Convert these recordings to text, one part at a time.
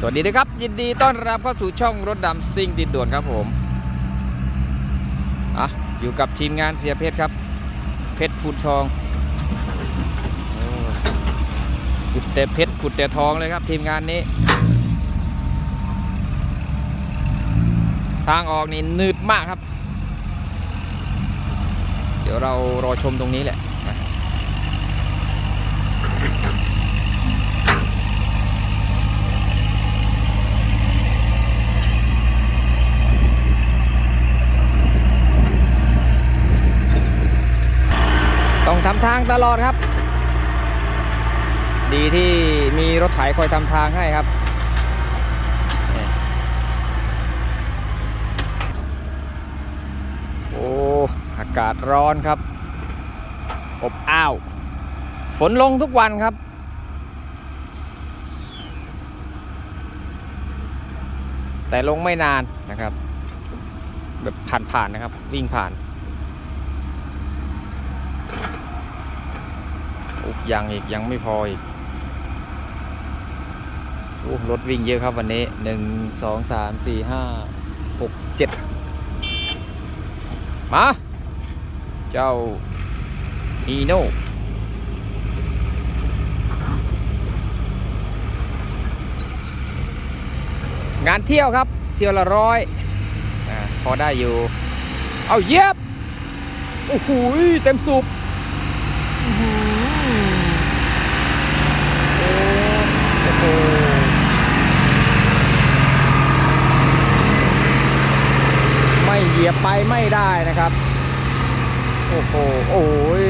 สวัสดีนะครับ ยินดีต้อนรับเข้าสู่ช่องรถดำซิ่งดินด่วนครับผมอะอยู่กับทีมงานเสียเพชรครับ เพชรพูดทองอ้ขุดแต่เพชรขุดแต่ทองเลยครับ ทีมงานนี้ ทางออกนี่นืดมากครับ เดี๋ยวเรารอชมตรงนี้แหละนะต้อง ทำทางตลอดครับ ดีที่มีรถไถคอยทำทางให้ครับ โอ้อากาศร้อนครับ อบอ้าว ฝนลงทุกวันครับแต่ลงไม่นานนะครับ แบบผ่านๆนะครับ วิ่งผ่านโอ้ ยังอีกยังไม่พออีกโอ้รถวิ่งเยอะครับวันนี้หนึ่งสองสามสี่ห้าหกเจ็ดมา เจ้าอีโน่งานเที่ยวครับ เที่ยวละร้อยอพอได้อยู่ เอาเยียบโอ้โห เต็มสูบอื้อหือโอ้โห ไม่เหยียบไปไม่ได้นะครับ โอ้โหโอ้ย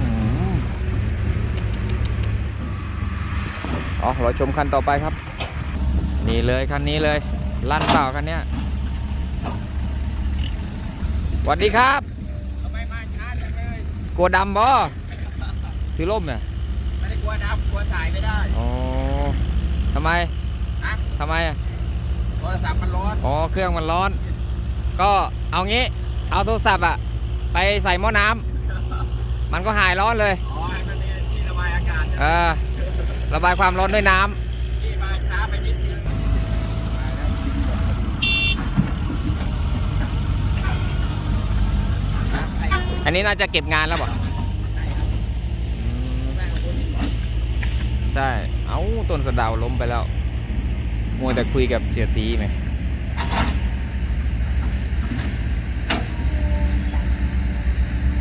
อืมอ๋อเราชมคันต่อไปครับ นี่เลยคันนี้เลย ลั่นเปล่าคันเนี้ยสวัสดีครับทำไมมาช้าจังเลยกลัวดำบ่ถือร่มเนี่ยไม่ได้กลัวดำกลัวถ่ายไม่ได้ อ๋อทำไมนะทำไมอะ โทรศัพท์มันร้อนอ๋อเครื่องมันร้อน ก็เอางี้ เอาโทรศัพท์อะไปใส่หม้อน้ำมันก็หายร้อนเลยอ๋อให้มันมีที่ระบายอากาศเออระบายความร้อนด้วยน้ำ ที่มาช้าไปนิดนึง อันนี้น่าจะเก็บงานแล้วบ่ใช่ เอ้าต้นสะเดาวล้มไปแล้ว มัวแต่คุยกับเสียตีไหม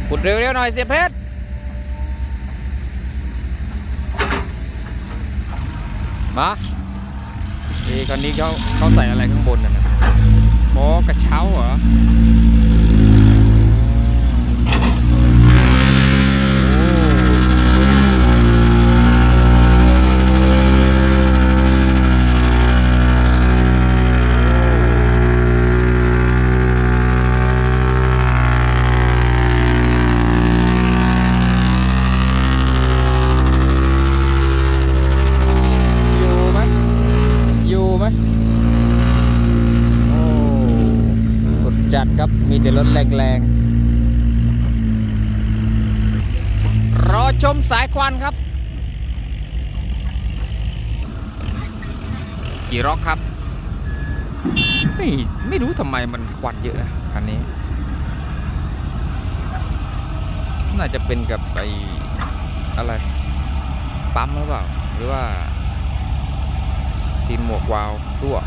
ขุดเร็วๆหน่อยเสียเพชรมาดีคนนี้เขาเขาใส่อะไรข้างบนน่ะนะอ๋อกระเช้าเหรอ รถแรงๆ รอชมสายควันครับ ขี่ร็อกครับ ไม่ไม่รู้ทำไมมันควันเยอะนะคันนี้ น่าจะเป็นกับไออะไร ปั๊มหรือเปล่า หรือว่าซีนหมวกวาวรั่ว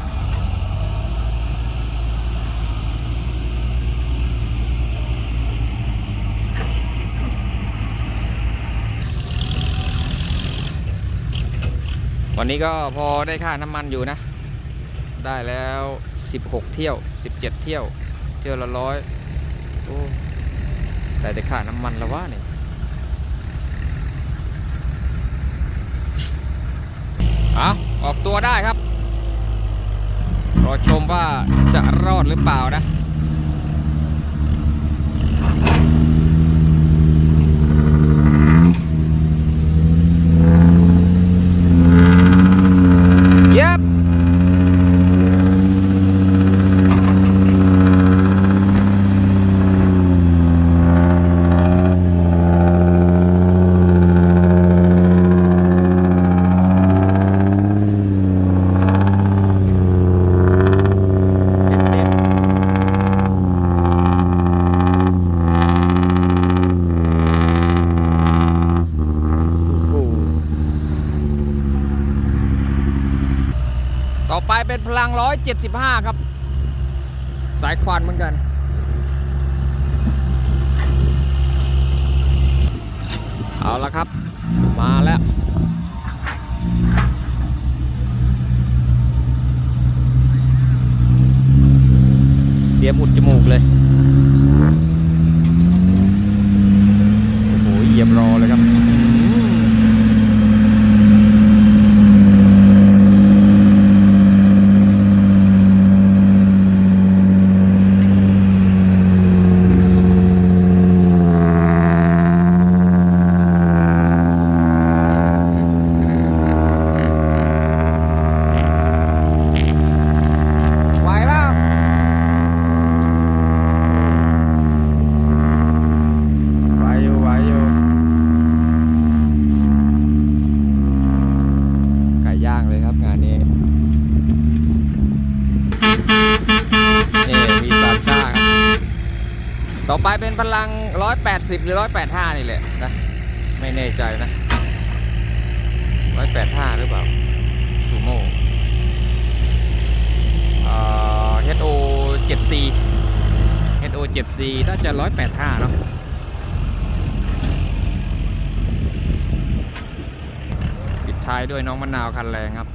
วันนี้ก็พอได้ค่าน้ำมันอยู่นะ ได้แล้ว 16 เที่ยว 17 เที่ยว เที่ยวละร้อยโอ้แต่จะค่าน้ำมันแล้ววะเนี่ยเอาออกตัวได้ครับ รอชมว่าจะรอดหรือเปล่านะ เย็บ พลังร้อยเจ็ดสิบห้าครับ สายควันเหมือนกันเอาละครับ มาแล้ว เตรียมอุดจมูกเลย โอ้โหเหยียบรอเลยครับอื้อหือไหวเปล่าไหวอยู่ไหวอยู่ไก่ย่างเลยครับงานนี้ นี่มีสามชาครับ ต่อไปเป็นพลัง 180 หรือ 185 นี่แหละนะ ไม่แน่ใจนะ 185 หรือเปล่าซูโม่เอ่อ HO 7C HO 7C น่าจะ 185 เนาะปิดท้ายด้วยน้องมะนาวคันแรงครับ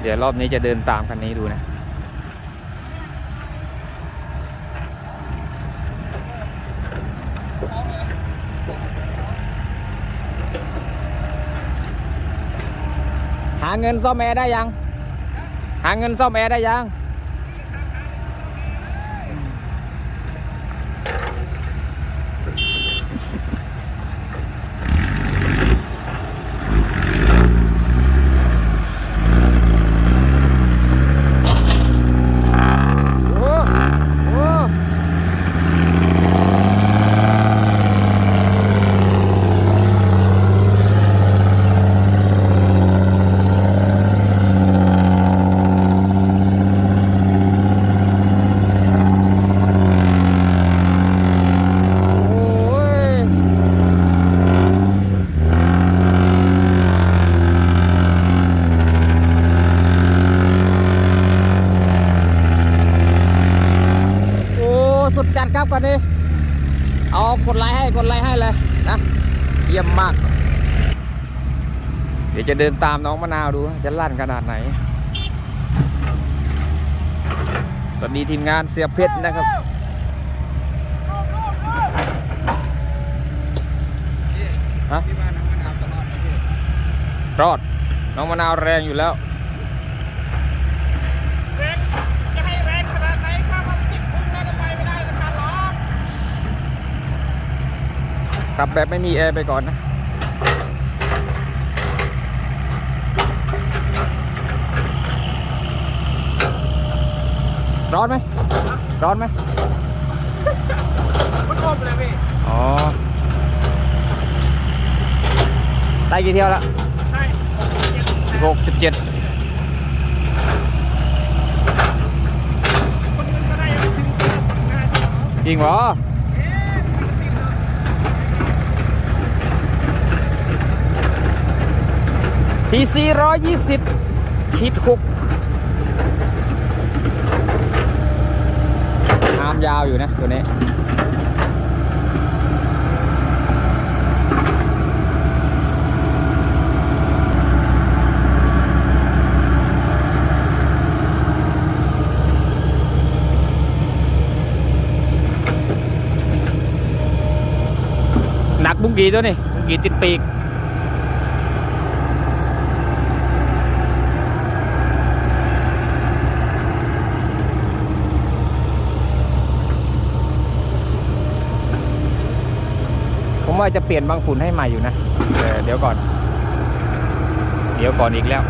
เดี๋ยวรอบนี้จะเดินตามคันนี้ดูนะ หาเงินซ่อมแอร์ได้ยัง หาเงินซ่อมแอร์ได้ยัง โอ้โอ้โอ้ยโอ้ สุดจัดครับกันนี้ เอากดไลค์ให้กดไลค์ให้เลยนะเยี่ยมมาก เดี๋ยวจะเดินตามน้องมะนาวดูจะลั่นขนาดไหน สวัสดีทีมงานเสียเพชรนะครับฮะรอด น้องมะนาวแรงอยู่แล้ว แรงจะให้แรงขนาดไหนถ้ามันติดพุ่งแล้วจะไปไม่ได้นะครับล้อ ขับแบบไม่มีแอร์ไปก่อนนะร้อนไหมร้อนไหมมันอมเลยพี่ อ๋อ ได้กี่เที่ยวแล้วใช่สิบหกสิบเจ็ดคนอื่นก็ได้ไม่ถึงแค่สิบห้าที่เขาจริงเหรอ เอ๊ะมันติดเหรอ ทีซีร้อยยี่สิบคิดคุกอามยาวอยู่นะตัวนี้หนักบุ้งกีตัวนี้บุ้งกีติดปีก ว่าจะเปลี่ยนบางฝุ่นให้ใหม่อยู่นะเดี๋ยวก่อน เดี๋ยวก่อนอีกแล้ว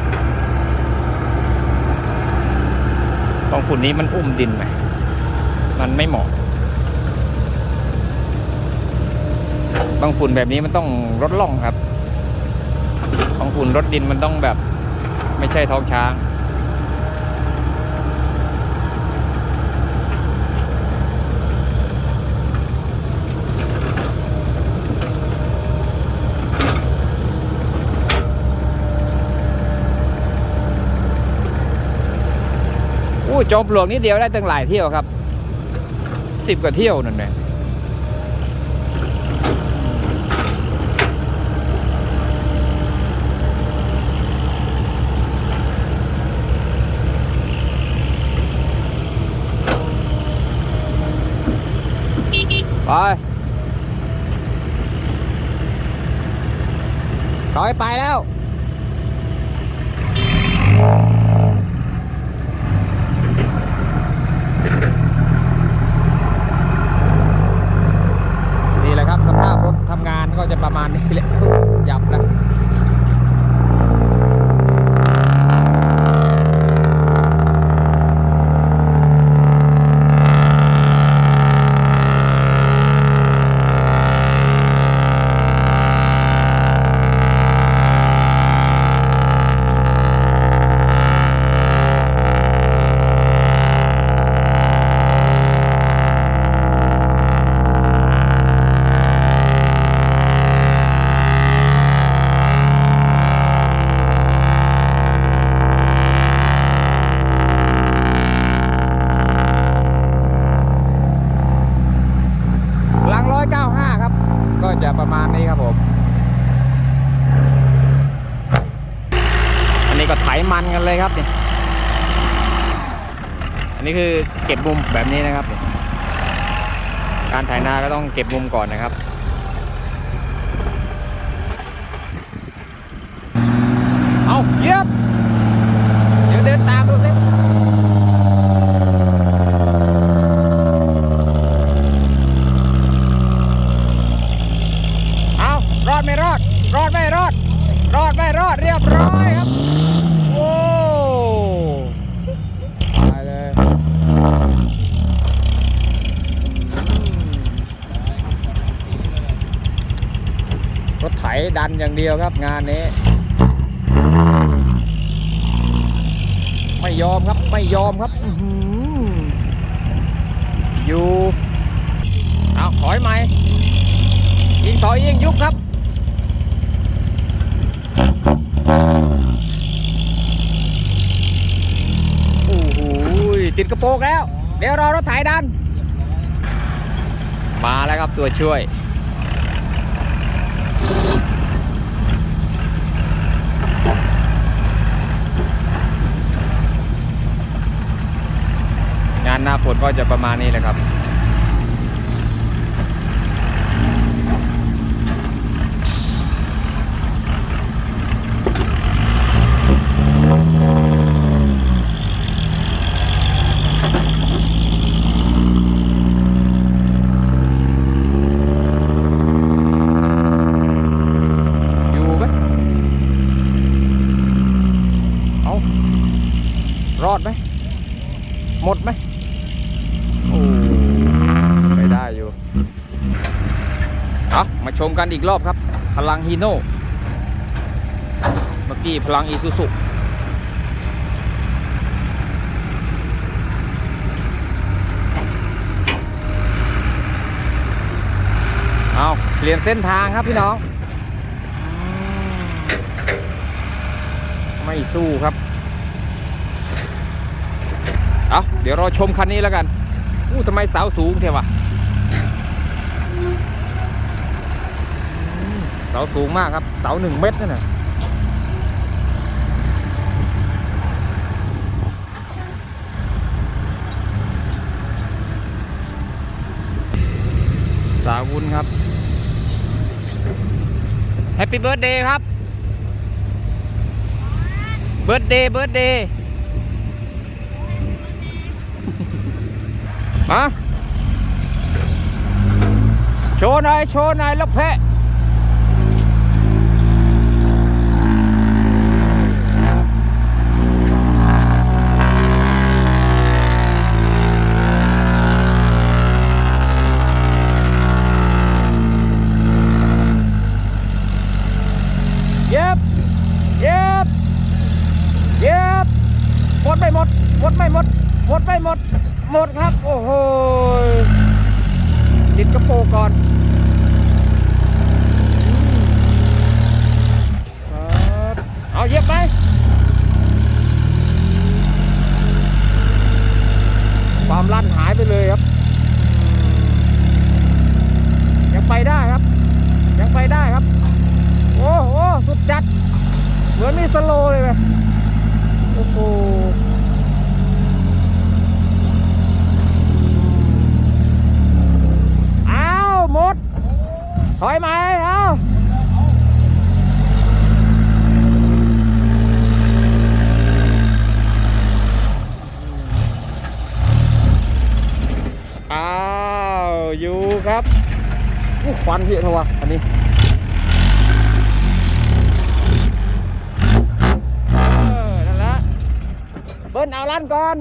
บางฝุ่นนี้มันอุ้มดินไหมมันไม่เหมาะ บางฝุ่นแบบนี้มันต้องรถล่องครับ บางฝุ่นรถดินมันต้องแบบ ไม่ใช่ท้องช้าง อู้ จอมปลวกนิดเดียวได้ตั้งหลายเที่ยวครับสิบกว่าเที่ยวนั่นแหละไปถอยไปแล้ว นี่แหละครับ สภาพรถทำงาน ก็จะประมาณนี้แหละยับนะห นนี้ก็ไถมันกันเลยครับนี่อันนี้คือเก็บมุมแบบนี้นะครับ การไถนาก็ต้องเก็บมุมก่อนนะครับเอาเยียบ เดี๋ยวเดินตามดูสิ เอารอดไม่รอด รอดไม่รอด รอดไม่รอดเรียบร้อยครับ โอ้ตายเลยรถไถ ดันอย่างเดียวครับงานนี้ ไม่ยอมครับไม่ยอมครับอยู่เอาถอยไหมยิงถอยยิงยุบครับโอ้โหติดกระโปรงแล้ว เดี๋ยวรอรถไถดัน มาแล้วครับตัวช่วยานหน้าฝนก็จะประมาณนี้แหละครับ อยู่ไหมเอารอดไหมหมดไหม โอ้ไปได้อยู่ เอามา ชมกันอีกรอบครับ พลังฮีโน่เมื่อกี้พลังอีซูซุเอาเปลี่ยนเส้นทางครับพี่น้อง ไม่สู้ครับ เอาเดี๋ยวรอชมคันนี้แล้วกันอู้ทำไมเสาสูงเทวะอืมเสาสูงมากครับ เสาหนึ่งเมตรนั่นน่ะสาวุนครับ แฮปปี้เบิร์ดเดย์ครับ เบิร์ดเดย์ เบิร์ดเดย์มาโชว์หน่อย โชว์หน่อยลูกแพะ โคก่อนเอาเยียบไปความลั่นหายไปเลยครับ ยังไปได้ครับ ยังไปได้ครับ โอ้โหสุดจัด เหมือนมีสโลเลยไหมโอ้โห มด ถอยไหมเอ้าอ้าวอยู่ครับควันเพี้ยทวะอันนี้นั่นละเบิ้ลเอาลั่นก่อน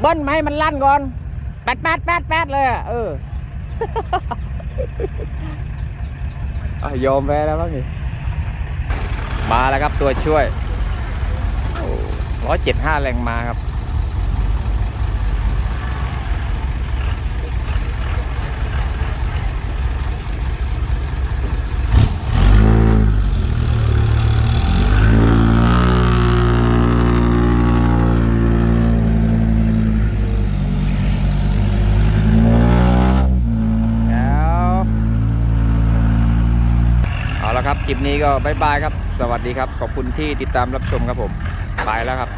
เบิ้ลไหมมันลั่นก่อน ปดแปดแปดแปดเลยอะเอออยอมแพ้แล้วบ้งนี่มาแล้วครับตัวช่วยร้อยเจ็ดห้าแรงมาครับ แล้วเอาละ คลิปนี้ก็บายบายครับ สวัสดีครับ ขอบคุณที่ติดตามรับชมครับผม ไปแล้วครับ